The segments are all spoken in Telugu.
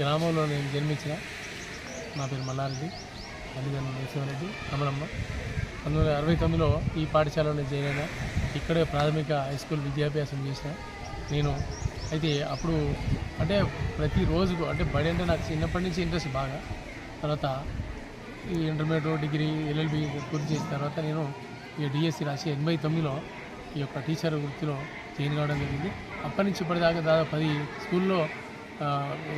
గ్రామంలో నేను జన్మించిన నా పేరు మల్లారెడ్డి తల్లిదండ్రులు నరసింహారెడ్డి కమలమ్మ. పంతొమ్మిది వందల అరవై తొమ్మిదిలో ఈ పాఠశాలలో జరిగిన ఇక్కడే ప్రాథమిక హై స్కూల్ విద్యాభ్యాసం చేసిన నేను. అయితే అప్పుడు అంటే ప్రతిరోజు అంటే బడి అంటే నాకు చిన్నప్పటి నుంచి ఇంట్రెస్ట్ బాగా. తర్వాత ఈ ఇంటర్మీడియట్ డిగ్రీ ఎల్ఎల్బి పూర్తి చేసిన తర్వాత నేను ఈ డిఎస్సి రాసి ఎనభై తొమ్మిదిలో ఈ యొక్క టీచర్ వృత్తిలో జాయిన్ కావడం జరిగింది. అప్పటి నుంచి ఇప్పటిదాకా దాదాపు పది స్కూల్లో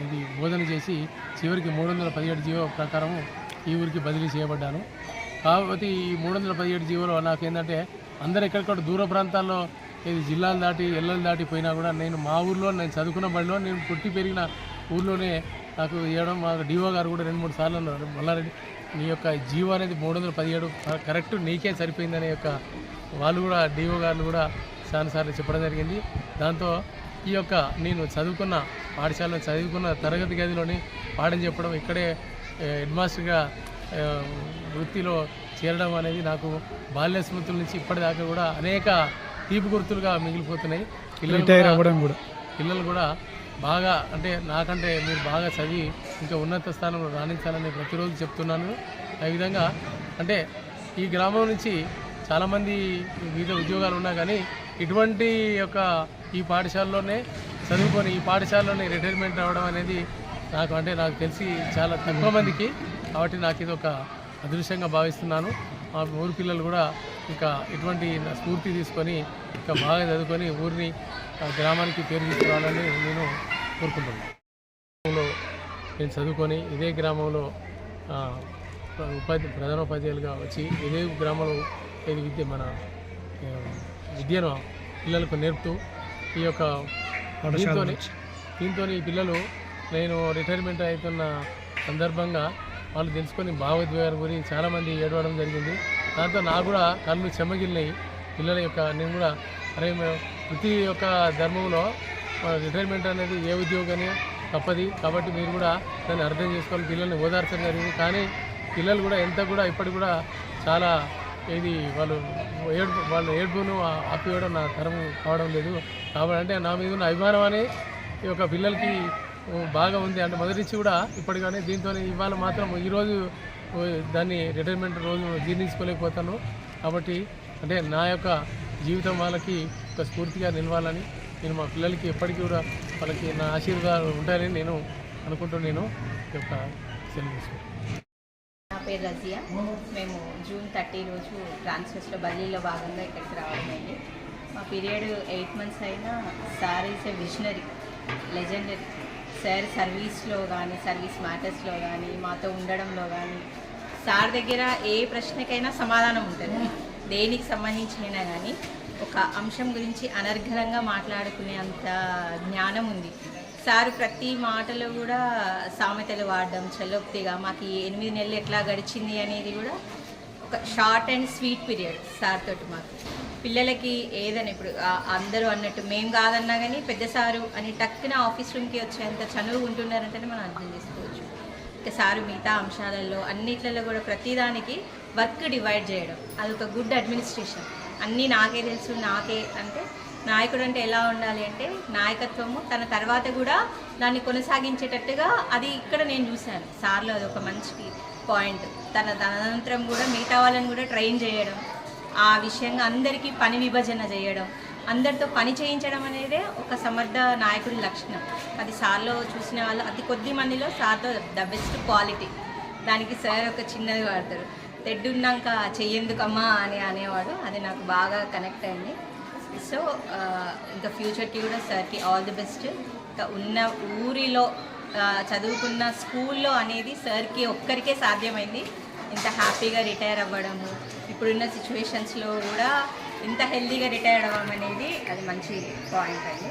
ఇది బోధన చేసి చివరికి మూడు వందల పదిహేడు జీవో ప్రకారము ఈ ఊరికి బదిలీ చేయబడ్డాను. కాకపోతే ఈ మూడు వందల పదిహేడు జీవోలో నాకేంటంటే అందరు ఎక్కడికక్కడ దూర ప్రాంతాల్లో ఇది జిల్లాలు దాటి ఎల్లలు దాటి పోయినా కూడా నేను మా ఊర్లో నేను చదువుకున్న బడిలో నేను పుట్టి పెరిగిన ఊర్లోనే నాకు ఇవ్వడం మా డిఓ గారు కూడా రెండు మూడు సార్లు అన్నారు. మల్లారెడ్డి నీ యొక్క జీవో అనేది మూడు వందల పదిహేడు కరెక్ట్ నీకే సరిపోయిందనే యొక్క వాళ్ళు కూడా డిఓ గారు కూడా చాలాసార్లు చెప్పడం జరిగింది. దాంతో ఈ యొక్క నేను చదువుకున్న పాఠశాలలో చదువుకున్న తరగతి గదిలోని పాఠం చెప్పడం ఇక్కడే హెడ్ మాస్టర్గా వృత్తిలో చేరడం అనేది నాకు బాల్య స్మృతుల నుంచి ఇప్పటిదాకా కూడా అనేక తీపి గుర్తులుగా మిగిలిపోతున్నాయి. పిల్లలు కూడా. పిల్లలు కూడా బాగా అంటే నాకంటే మీరు బాగా చదివి ఇంకా ఉన్నత స్థానంలో రాణించాలని ప్రతిరోజు చెప్తున్నాను. ఆ విధంగా అంటే ఈ గ్రామం నుంచి చాలామంది వివిధ ఉద్యోగాలు ఉన్నా కానీ ఇటువంటి యొక్క ఈ పాఠశాలలోనే చదువుకొని ఈ పాఠశాలలోనే రిటైర్మెంట్ అవ్వడం అనేది నాకు అంటే నాకు తెలిసి చాలా తక్కువ మందికి కాబట్టి నాకు ఇది ఒక అదృశ్యంగా భావిస్తున్నాను. మా ఊరి పిల్లలు కూడా ఇంకా ఇటువంటి స్ఫూర్తి తీసుకొని ఇంకా బాగా చదువుకొని ఊరిని గ్రామానికి పేరు తీసుకురావాలని నేను కోరుకుంటున్నాను. నేను చదువుకొని ఇదే గ్రామంలో ఉపాధి ప్రధానోపాధ్యాయులుగా వచ్చి ఇదే గ్రామంలో ఇది విద్య మన విద్యను పిల్లలకు నేర్పుతూ ఈ యొక్క దీంతో దీంతో ఈ పిల్లలు నేను రిటైర్మెంట్ అవుతున్న సందర్భంగా వాళ్ళు తెలుసుకొని భావోద్వేగాల గురించి చాలామంది ఏడవడం జరిగింది. దాంతో నాకు కూడా కళ్ళు చెమ్మగిలినాయి పిల్లల యొక్క నేను కూడా అరే ప్రతి ఒక్క ధర్మంలో రిటైర్మెంట్ అనేది ఏ ఉద్యోగాన్ని తప్పది. కాబట్టి మీరు కూడా దాన్ని అర్థం చేసుకోవాలి. పిల్లల్ని ఓదార్చడం జరిగింది. కానీ పిల్లలు కూడా ఎంత కూడా ఇప్పటికి కూడా చాలా ఇది వాళ్ళు ఏడుపు వాళ్ళు ఏడుపును ఆపివేయడం నా తరం కావడం లేదు. కాబట్టి అంటే నా మీద ఉన్న అభిమానం అనే ఈ యొక్క పిల్లలకి బాగా ఉంది. అంటే మొదటి నుంచి కూడా ఇప్పటికనే దీంతో ఇవాళ మాత్రం ఈరోజు దాన్ని రిటైర్మెంట్ రోజు జీర్ణించుకోలేకపోతాను. కాబట్టి అంటే నా యొక్క జీవితం వాళ్ళకి ఒక స్ఫూర్తిగా నిలవాలని నేను మా పిల్లలకి ఎప్పటికీ కూడా వాళ్ళకి నా ఆశీర్వాదాలు ఉంటాయని నేను అనుకుంటూ నేను ఈ యొక్క సెలవు పేరు రజియా. మేము జూన్ థర్టీ రోజు ట్రాన్స్ఫర్స్లో బదిలీలో భాగంగా ఇక్కడికి రావడం అయింది. మా పీరియడ్ ఎయిట్ మంత్స్ అయినా sir is a visionary legendary. Sir సర్వీస్లో కానీ సర్వీస్ మ్యాటర్స్లో కానీ మాతో ఉండడంలో కానీ సార్ దగ్గర ఏ ప్రశ్నకైనా సమాధానం ఉంటుంది. దేనికి సంబంధించినైనా కానీ ఒక అంశం గురించి అనర్ఘలంగా మాట్లాడుకునే అంత జ్ఞానం ఉంది. సారు ప్రతి మాటలో కూడా సామెతలు వాడడం చలోక్తిగా మాకు ఎనిమిది నెలలు ఎట్లా గడిచింది అనేది కూడా ఒక short and sweet period sir తోటి మాకు. పిల్లలకి ఏదైనా ఇప్పుడు అందరూ అన్నట్టు మేము కాదన్నా కానీ పెద్ద సారు అని టక్కున ఆఫీస్ రూమ్కి వచ్చేంత చనువు ఉంటున్నారంటేనే మనం అర్థం చేసుకోవచ్చు. ఇక సారు మిగతా అంశాలలో అన్నిట్లలో కూడా ప్రతిదానికి వర్క్ డివైడ్ చేయడం అదొక గుడ్ అడ్మినిస్ట్రేషన్ అన్నీ నాకే తెలుసు నాకే అంటే నాయకుడు అంటే ఎలా ఉండాలి అంటే నాయకత్వము తన తర్వాత కూడా దాన్ని కొనసాగించేటట్టుగా అది ఇక్కడ నేను చూశాను. సార్లో అది ఒక మంచి పాయింట్. తన అనంతరం కూడా మిగతా వాళ్ళని కూడా ట్రైన్ చేయడం ఆ విషయంగా అందరికీ పని విభజన చేయడం అందరితో పని చేయించడం అనేదే ఒక సమర్థ నాయకుడి లక్షణం. అది సార్లో చూసిన వాళ్ళు అతి కొద్ది మందిలో సార్తో ద బెస్ట్ క్వాలిటీ. దానికి సార్ ఒక చిన్నది వాడతారు. తెడ్డున్నాక చెయ్యేందుకమ్మా అని అనేవాడు. అది నాకు బాగా కనెక్ట్ అయింది. సో ఇంకా ఫ్యూచర్కి కూడా సార్కి ఆల్ ది బెస్ట్ ఇంకా ఉన్న ఊరిలో చదువుకున్న స్కూల్లో అనేది సార్కి ఒక్కరికే సాధ్యమైంది. ఇంత హ్యాపీగా రిటైర్ అవ్వడము. ఇప్పుడున్న సిచ్యువేషన్స్లో కూడా ఇంత హెల్దీగా రిటైర్ అవ్వడం అనేది అది మంచి పాయింట్ అండి.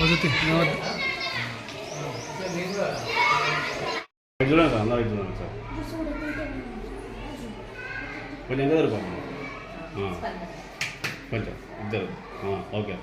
어쨌든 알잖아, 안 알잖아. கொஞ்சம் எங்கே இருப்பாங்க ஆ கொஞ்சம் இந்த ஆ ஓகே